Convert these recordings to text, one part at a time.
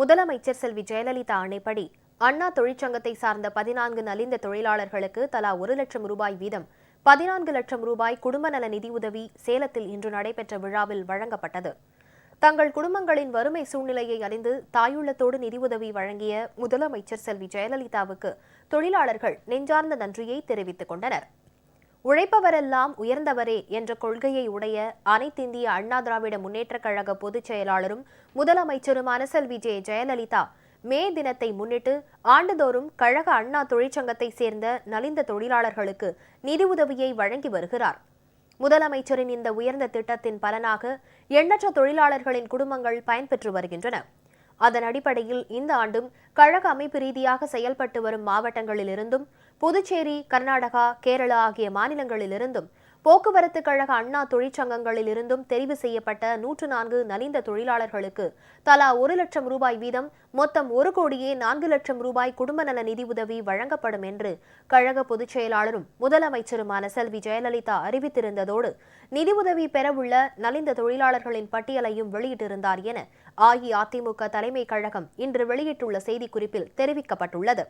முதலமைச்சர் செல்வி ஜெயலலிதா ஆணைப்படி அண்ணா தொழிற்சங்கத்தை சார்ந்த பதினான்கு நலிந்த தொழிலாளர்களுக்கு தலா ஒரு லட்சம் ரூபாய் வீதம். பதினான்கு லட்சம் ரூபாய் குடும்ப நல நிதியுதவி சேலத்தில் இன்று நடைபெற்ற விழாவில் வழங்கப்பட்டது. தங்கள் குடும்பங்களின் வறுமை சூழ்நிலையை அறிந்து தாயுள்ளத்தோடு நிதியுதவி வழங்கிய முதலமைச்சர் செல்வி ஜெயலலிதாவுக்கு தொழிலாளர்கள் நெஞ்சார்ந்த நன்றியை தெரிவித்துக் கொண்டனர். உழைப்பவரெல்லாம் உயர்ந்தவரே என்ற கொள்கையை உடைய அனைத்திந்திய அண்ணா திராவிட முன்னேற்றக் கழக பொதுச் செயலாளரும் முதலமைச்சருமான செல்வி ஜே ஜெயலலிதா மே தினத்தை முன்னிட்டு ஆண்டுதோறும் கழக அண்ணா தொழிற்சங்கத்தை சேர்ந்த நலிந்த தொழிலாளர்களுக்கு நிதி உதவியை வழங்கி வருகிறார். முதலமைச்சரின் இந்த உயர்ந்த திட்டத்தின் பலனாக எண்ணற்ற தொழிலாளர்களின் குடும்பங்கள் பயன்பெற்று வருகின்றன. அதன் அடிப்படையில் இந்த ஆண்டும் கழக அமைப்பு ரீதியாக செயல்பட்டு வரும் மாவட்டங்களிலிருந்தும் புதுச்சேரி கர்நாடகா கேரளா ஆகிய மாநிலங்களிலிருந்தும் போக்குவரத்து கழக அண்ணா தொழிற்சங்கங்களில் இருந்தும் தெரிவு செய்யப்பட்ட நூற்று நான்கு நலிந்த தொழிலாளர்களுக்கு தலா ஒரு லட்சம் ரூபாய் வீதம் மொத்தம் ஒரு கோடியே நான்கு லட்சம் ரூபாய் குடும்ப நல நிதி உதவி வழங்கப்படும் என்று கழக பொதுச் செயலாளரும் முதலமைச்சருமான செல்வி ஜெயலலிதா அறிவித்திருந்ததோடு நிதி உதவி பெறவுள்ள நலிந்த தொழிலாளர்களின் பட்டியலையும் வெளியிட்டிருந்தார் என அஇஅதிமுக தலைமை கழகம் இன்று வெளியிட்டுள்ள செய்திக்குறிப்பில் தெரிவிக்கப்பட்டுள்ளது.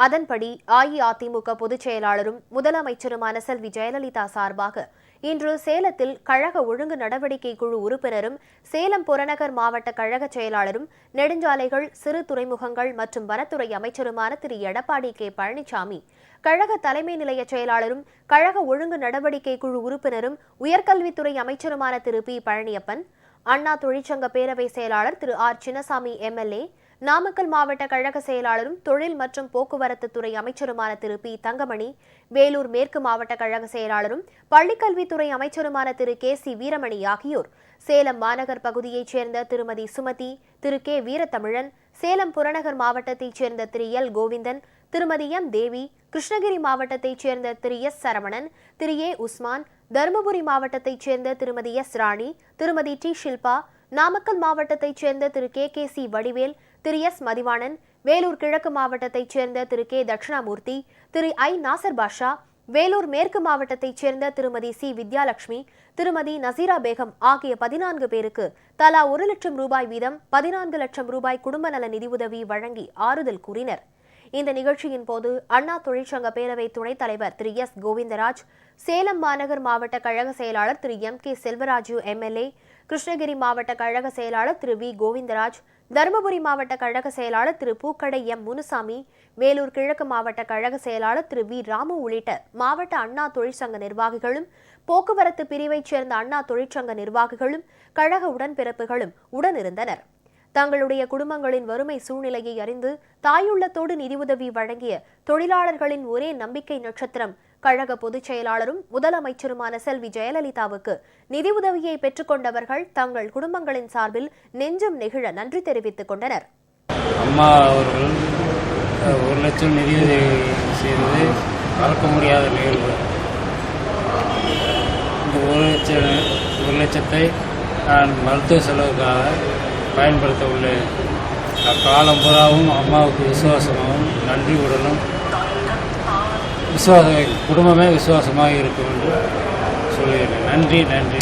அதன்படி அஇஅதிமுக பொதுச் செயலாளரும் முதலமைச்சருமான செல்வி ஜெயலலிதா சார்பாக இன்று சேலத்தில் கழக ஒழுங்கு நடவடிக்கை குழு உறுப்பினரும் சேலம் புறநகர் மாவட்ட கழக செயலாளரும் நெடுஞ்சாலைகள் சிறு துறைமுகங்கள் மற்றும் வனத்துறை அமைச்சருமான திரு. எடப்பாடி கே. பழனிசாமி கழக தலைமை நிலைய செயலாளரும் கழக ஒழுங்கு நடவடிக்கை குழு உறுப்பினரும் உயர்கல்வித்துறை அமைச்சருமான திரு. பி. பழனியப்பன் அண்ணா தொழிற்சங்க பேரவை செயலாளர் திரு ஆர். சின்னசாமி எம்எல்ஏ நாமக்கல் மாவட்ட கழக செயலாளரும் தொழில் மற்றும் போக்குவரத்து துறை அமைச்சருமான திரு. பி. தங்கமணி வேலூர் மேற்கு மாவட்ட கழக செயலாளரும் பள்ளிக்கல்வித்துறை அமைச்சருமான திரு. கே. சி. வீரமணி ஆகியோர் சேலம் மாநகர் பகுதியைச் சேர்ந்த திருமதி சுமதி திரு. கே. வீரத்தமிழன் சேலம் புறநகர் மாவட்டத்தைச் சேர்ந்த திரு. எல். கோவிந்தன் திருமதி எம். தேவி கிருஷ்ணகிரி மாவட்டத்தைச் சேர்ந்த திரு. எஸ். சரவணன் திரு. ஏ. உஸ்மான் தருமபுரி மாவட்டத்தைச் சேர்ந்த திருமதி எஸ் ராணி திருமதி டி ஷில்பா நாமக்கல் மாவட்டத்தைச் சேர்ந்த Thiru K K C Vadivel Thiru S Mathivanan Vellore கிழக்கு மாவட்டத்தைச் சேர்ந்த திரு கே தட்சிணாமூர்த்தி திரு ஐ நாசர் பாஷா வேலூர் மேற்கு மாவட்டத்தைச் சேர்ந்த திருமதி சி வித்யாலட்சுமி திருமதி நசீரா பேகம் ஆகிய பதினான்கு பேருக்கு தலா ஒரு லட்சம் ரூபாய் வீதம் பதினான்கு லட்சம் ரூபாய் குடும்ப நல நிதியுதவி வழங்கி ஆறுதல் கூறினர். இந்த நிகழ்ச்சியின் போது அண்ணா தொழிற்சங்க பேரவை துணைத் தலைவர் திரு எஸ். கோவிந்தராஜ் சேலம் மாநகர் மாவட்ட கழக செயலாளர் Thiru M. K. Selvaraju MLA Krishnagiri மாவட்ட கழக செயலாளர் திரு வி. கோவிந்தராஜ் தருமபுரி மாவட்ட கழக செயலாளர் திரு பூக்கடை எம். முனுசாமி வேலூர் கிழக்கு மாவட்ட கழக செயலாளர் திரு வி. ராமு உள்ளிட்ட மாவட்ட அண்ணா தொழிற்சங்க நிர்வாகிகளும் போக்குவரத்து பிரிவைச் சேர்ந்த அண்ணா தொழிற்சங்க நிர்வாகிகளும் கழக உடன்பிறப்புகளும் உடனிருந்தனர். தங்களுடைய குடும்பங்களின் வறுமை சூழ்நிலையை அறிந்து தாயுள்ளத்தோடு நிதியுதவி வழங்கிய தொழிலாளர்களின் ஒரே நம்பிக்கை நட்சத்திரம் கழக பொதுச் செயலாளரும் முதலமைச்சருமான செல்வி ஜெயலலிதாவுக்கு நிதியுதவியை பெற்றுக்கொண்டவர்கள் தங்கள் குடும்பங்களின் சார்பில் நெஞ்சம் நெகிழ நன்றி தெரிவித்துக் கொண்டனர். அம்மா அவர்கள் ஒரு லட்சம் நிதியுதவி செய்தது மறக்க முடியாத நிகழ்வு. இந்த ஒரு லட்சம் ஒரு லட்சத்தை நான் மருத்துவ செலவுக்காக பயன்படுத்த உள்ளேன் அக்காலம் பூராவும் அம்மாவுக்கு விசுவாசமாகவும் நன்றி உடலும் விசுவாச குடும்பமே விசுவாசமாக இருக்கும் என்று சொல்லுகிறேன். நன்றி நன்றி